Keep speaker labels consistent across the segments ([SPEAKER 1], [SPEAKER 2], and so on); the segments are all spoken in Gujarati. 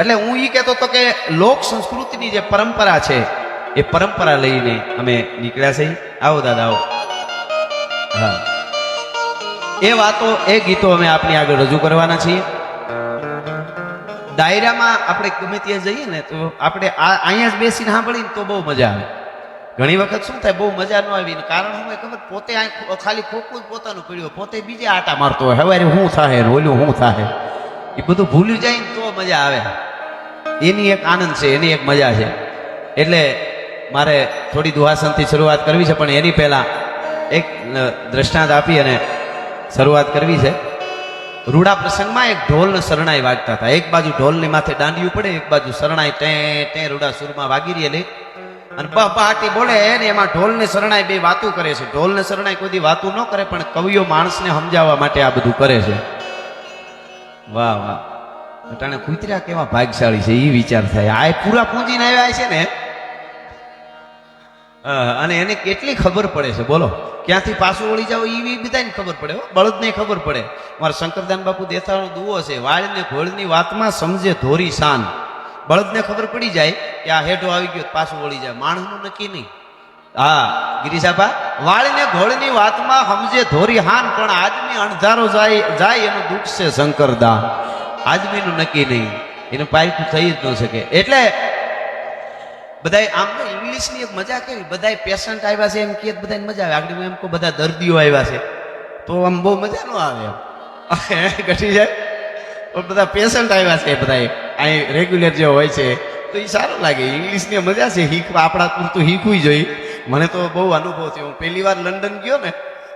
[SPEAKER 1] એટલે હું એ કહેતો હતો કે લોક સંસ્કૃતિની જે પરંપરા છે, એ પરંપરા લઈને અમે નીકળ્યા છીએ. આવો દાદા, આવો. હા. એ વાતો, એ ગીતો અમે આપની આગળ રજૂ કરવાના છીએ. ડાયરામાં આપણે ગમે ત્યાં જઈએ ને, તો આપણે આ, અહીંયા જ બેસીને સાંભળીને તો બહુ મજા આવે. ઘણી વખત શું થાય, બહુ મજા ન આવી કારણ હું ખબર પોતે ખાલી ખોખું જ પોતાનું પડ્યું પોતે બીજે આટા મારતો હોય. હવે શું થાય ઓલું શું થાય એ બધું ભૂલી જાય ને તો મજા આવે. એની એક આનંદ છે, એની એક મજા છે. એટલે મારે થોડી દુહાસનથી શરૂઆત કરવી છે, પણ એની પહેલાં એક દ્રષ્ટાંત આપી અને શરૂઆત કરવી છે. રૂડા પ્રસંગમાં એક ઢોલને શરણાઈ વાગતા હતા. એક બાજુ ઢોલની માથે દાંડિયું પડે, એક બાજુ શરણાઈ ટે ટે રૂડા સુરમાં વાગી રહેલી અને બહ બોલે ને એમાં ઢોલને શરણાઈ બે વાતું કરે છે. ઢોલને શરણાઈ કોઈ વાતું ન કરે, પણ કવિઓ માણસને સમજાવવા માટે આ બધું કરે છે. વાહ વાહ. અટાણે કૂતર્યા કેવા ભાગશાળી છે એ વિચાર થાય. આ પૂરા પૂંજીને આવ્યા છે ને? અને એને કેટલી ખબર પડે છે, બોલો. ક્યાંથી પાછું વળી જાવ એ બધાને ખબર પડે બળદને ખબર પડે. મારા શંકરદાન બાપુ દેથાનો દુવો છે, વાળને ઘોળની વાતમાં સમજે ધોરી શાન. બળદને ખબર પડી જાય કે આ હેઠો આવી ગયો, પાછું વળી જાય. માણસનું નક્કી નહીં. હા, ગિરીશાભા, વાળને ઘોળની વાતમાં સમજે ધોરી હાન, પણ આદમી અણધારો જાય જાય એનું દુઃખ છે શંકરદાન. આદમીનું નક્કી નહીં. એનું પારખું થઈ જ ન શકે. એટલે બધાય આમ તો ઇંગ્લિશની એક મજા કેવી? બધાય પેશન્ટ આવ્યા છે એમ કે બધાને મજા આવે. આગળ એમ કહું, બધા દર્દીઓ આવ્યા છે. તો આમ બહુ મજા ન આવે એમ. ઘટી જાય. પણ બધા પેશન્ટ આવ્યા છે બધા અહીં રેગ્યુલર જે હોય છે. તો એ સારું લાગે. ઇંગ્લિશની મજા છે. શીખવા આપણા પૂરતું શીખવું જોઈએ મને તો બહુ અનુભવ થયો. હું પહેલી વાર લંડન ગયો ને,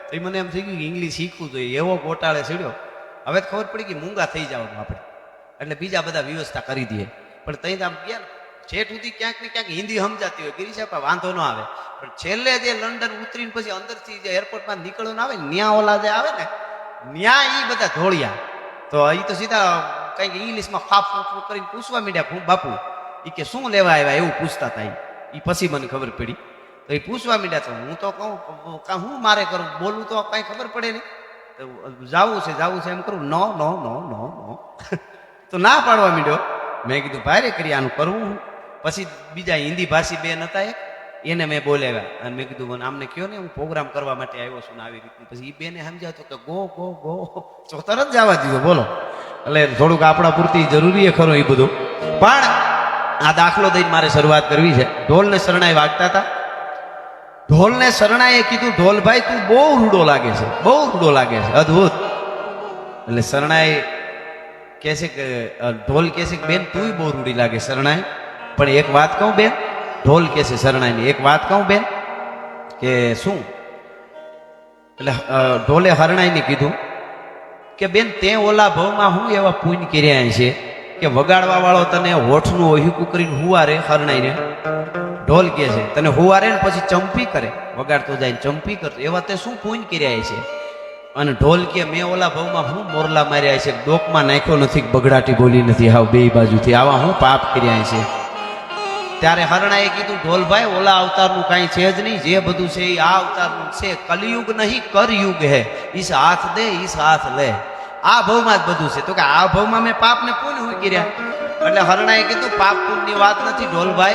[SPEAKER 1] તો એ મને એમ થઈ ગયું કે ઇંગ્લિશ શીખવું જોઈએ. એવો ગોટાળે સીડ્યો હવે તો ખબર પડી કે મૂંગા થઈ જવાનું આપણે. એટલે બીજા બધા વ્યવસ્થા કરી દઈએ. પણ તઈ આમ ગયા ને છેઠ સુધી ક્યાંક ને ક્યાંક હિન્દી સમજાતી હોય ગિરી સાહેબ વાંધો ન આવે. પણ છેલ્લે જે લંડન ઉતરીને પછી અંદરથી જે એરપોર્ટમાં નીકળવાનું આવે ન્યા ઓલા જે આવે ને, ન્યા એ બધા ધોળિયા. તો એ તો સીધા કંઈક ઇંગ્લિશમાં ફાફ ફૂફ કરીને પૂછવા માંડ્યા બાપુ એ કે શું લેવા આવ્યા? એવું પૂછતા હતા એ પછી મને ખબર પડી. તો એ પૂછવા માંડ્યા તો હું તો કહું હું મારે કરું? બોલવું તો કાંઈ ખબર પડે નહીં. જાવું છે જાવું છે એમ કરું, નો નો નો નો નો. તો ના પાડવા માંડ્યો. મેં કીધું, ભારે કરી આનું કરવું. પછી બીજા હિન્દી ભાષી બેન હતા એક, એને મેં બોલાવ્યા. અને મેં કીધું, મને આમને કયો ને, હું પ્રોગ્રામ કરવા માટે આવ્યો છું ને આવી રીતનું. પછી એ બેને સમજાવતો કે, ગો ગો ગો. તો તરત જવા દીધો, બોલો. એટલે થોડુંક આપણા પૂરતી જરૂરી ખરું એ બધું. પણ આ દાખલો દઈને મારે શરૂઆત કરવી છે. ઢોલને શરણાઈ વાગતા હતા. ઢોલને શરણાઈએ કીધું, ઢોલભાઈ, તું બહુ રૂડો લાગે છે, બહુ રૂડો લાગે છે. અદ્ભુત. એટલે શરણાઈ કહે છે કે ઢોલ કહે છે કે, બેન, તુંય બહુ રૂડી લાગે શરણાઈ. પણ એક વાત કહું, બેન, ઢોલ કહે છે શરણાઈની, એક વાત કહું, બેન, કે શું? એટલે ઢોલે હરણાઈને કીધું કે, બેન, તે ઓલા ભવમાં હું એવા પૂન કર્યા છે કે વગાડવા વાળો તને હોઠનું ઓહીકું કરીને હુવારે હરણાઈને ઢોલ કે છે, તને હુવારે ને પછી ચંપી કરે, વગાડતો જાય ચંપી કરતો, એવા તે શું પૂન કર્યા છે? અને ઢોલ કે, મેં ઓલા ભાવમાં હું મોરલા માર્યા છે, ડોકમાં નાખ્યો નથી, બગડાટી બોલી નથી, હાવ બે બાજુથી આવા હું પાપ કર્યા છે. ત્યારે હરણાએ કીધું, ઢોલભાઈ, ઓલા અવતારનું કાંઈ છે જ નહીં, જે બધું છે એ આ અવતારનું છે, કલયુગ નહીં, કરયુગ હે, ઈસ હાથ દે, ઈસ હાથ લે. આ ભાવમાં જ બધું છે. તો કે આ ભાવમાં મેં પાપને પુણ્ય હું કર્યા? એટલે હરણાએ કીધું, પાપ પુણ્યની વાત નથી, ઢોલભાઈ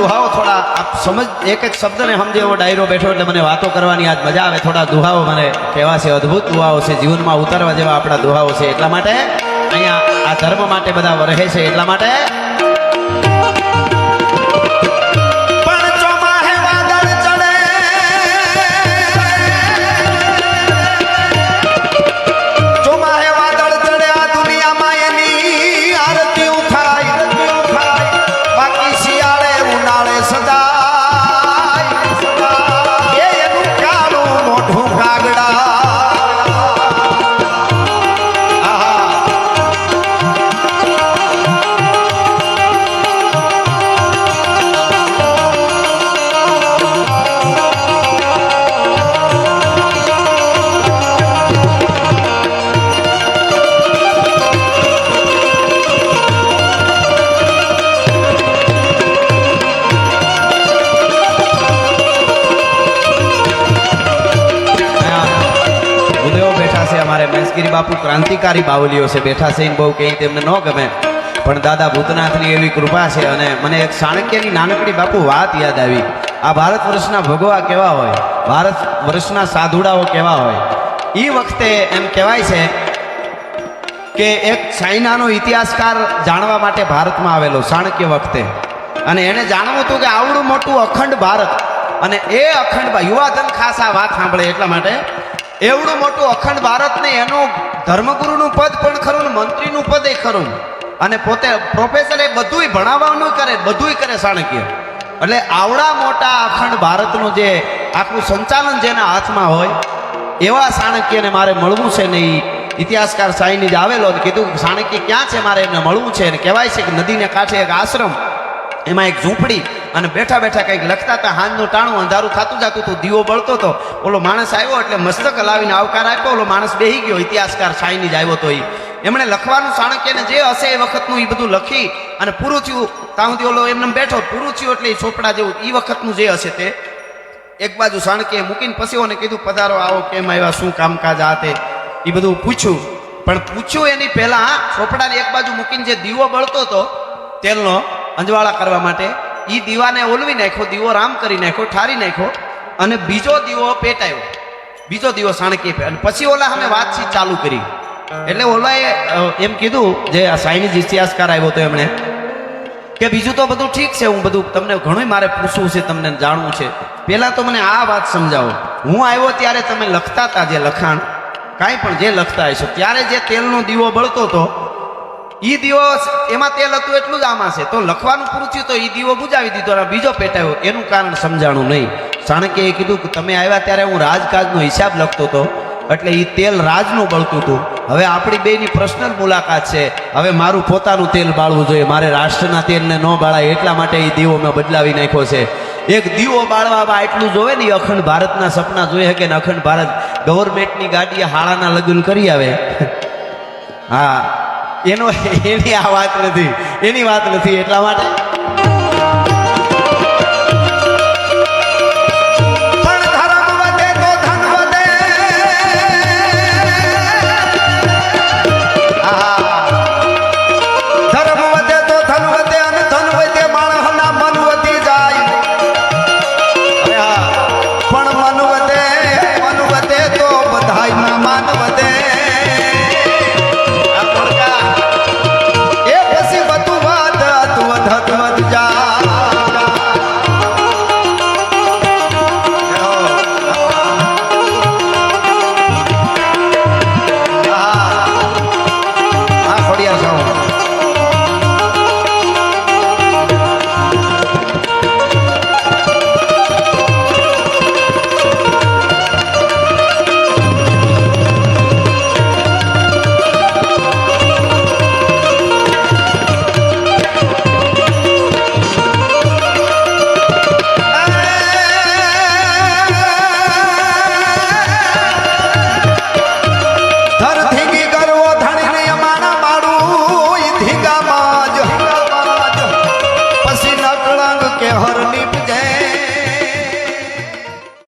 [SPEAKER 1] દુહાઓ, થોડા, આપ સમજ, એક એક શબ્દને સમજે એવો ડાયરો બેઠો એટલે મને વાતો કરવાની આજ મજા આવે. થોડા દુહાઓ મને કહેવા છે, અદ્ભુત દુહાઓ છે, જીવનમાં ઉતારવા જેવા આપણા દુહાઓ છે. એટલા માટે અહીંયા આ ધર્મ માટે બધા રહે છે. એટલા માટે બાપુ ક્રાંતિકારી બાવલીઓ છે, બેઠા છે બહુ કંઈ તેમને ન ગમે. પણ દાદા ભૂતનાથની એવી કૃપા છે અને મને એક ચાણક્યની નાનકડી બાપુ વાત યાદ આવી. આ ભારત વર્ષના ભગવા કેવા હોય? ભારત વર્ષના સાધુડાઓ કેવા હોય? એ વખતે એમ કહેવાય છે કે એક ચાઇનાનો ઇતિહાસકાર જાણવા માટે ભારતમાં આવેલો ચાણક્ય વખતે. અને એને જાણવું હતું કે આવડું મોટું અખંડ ભારત. અને એ અખંડ યુવાધન ખાસ આ વાત સાંભળે એટલા માટે, એવડું મોટું અખંડ ભારતને એનું ધર્મગુરુનું પદ પણ ખરું મંત્રીનું પદ એ ખરું. અને પોતે પ્રોફેસર એ બધુંય ભણાવવાનું કરે, બધુંય કરે ચાણક્ય એટલે આવડા મોટા અખંડ ભારતનું જે આખું સંચાલન જેના હાથમાં હોય, એવા ચાણક્યને મારે મળવું છે ને ઇતિહાસકાર સાઈની જ આવેલો અને કીધું ચાણક્ય ક્યાં છે મારે એમને મળવું છે અને કહેવાય છે કે નદીને કાંઠે એક આશ્રમ, એમાં એક ઝૂંપડી અને બેઠા બેઠા કંઈક લખતા હતા હાંજનું ટાણું અંધારું થતું જતું હતું, દીવો બળતો હતો. ઓલો માણસ આવ્યો એટલે મસ્તક લાવીને આવકાર આપ્યો, ઓલો માણસ બેહી ગયો, ઇતિહાસકાર સાઈની જ આવ્યો તો એ એમણે લખવાનું ચાણક્યને જે હશે એ વખતનું એ બધું લખી અને પૂરું થયું ત્યાં સુધી ઓલો એમને બેઠો પૂરું થયું એટલે એ ચોપડા જેવું એ વખતનું જે હશે તે. એક બાજુ સાણકીએ મૂકીને પસીઓને કીધું, પધારો, આવો, કેમ આવ્યા, શું કામકાજ આ તે? એ બધું પૂછ્યું. પણ પૂછ્યું એની પહેલાં ચોપડાની એક બાજુ મૂકીને જે દીવો બળતો હતો, તેલનો અંજવાળા કરવા માટે એ દીવાને ઓલવી નાખ્યો, દીવો રામ કરી નાખ્યો, ઠારી નાખ્યો અને બીજો દીવો પેટાયો. બીજો દીવો સાણકી અને પછી ઓલા અમે વાતચીત ચાલુ કરી. એટલે ઓલાએ એમ કીધું જે આ સાઈનીઝ ઇતિહાસકાર આવ્યો હતો એમણે, કે બીજું તો બધું ઠીક છે, હું બધું તમને ઘણું મારે પૂછવું છે, તમને જાણવું છે. પહેલાં તો મને આ વાત સમજાવો. હું આવ્યો ત્યારે તમે લખતા હતા જે લખાણ, કાંઈ પણ જે લખતા હશો, ત્યારે જે તેલનો દીવો બળતો હતો એ દીવો એમાં તેલ હતું એટલું જ આમાં છે. તો લખવાનું પૂરું થયું તો એ દીવો બુજાવી દીધો અને બીજો પેટાયો. એનું કારણ સમજાણું નહીં. ચાણક્યએ કીધું કે તમે આવ્યા ત્યારે હું રાજકાજનો હિસાબ લખતો હતો, એટલે એ તેલ રાજનું બળતું હતું. હવે આપણી બેની પર્સનલ મુલાકાત છે. હવે મારું પોતાનું તેલ બાળવું જોઈએ. મારે રાષ્ટ્રના તેલને ન બાળાય એટલા માટે એ દીવો મેં બદલાવી નાખ્યો છે. એક દીવો બાળવામાં એટલું જોવે ને અખંડ ભારતના સપના જોઈએ કે અખંડ ભારત ગવર્મેન્ટની ગાડીએ હાળાના લગ્ન કરી આવે. હા. એનો એની આ વાત નથી. એની વાત નથી એટલા માટે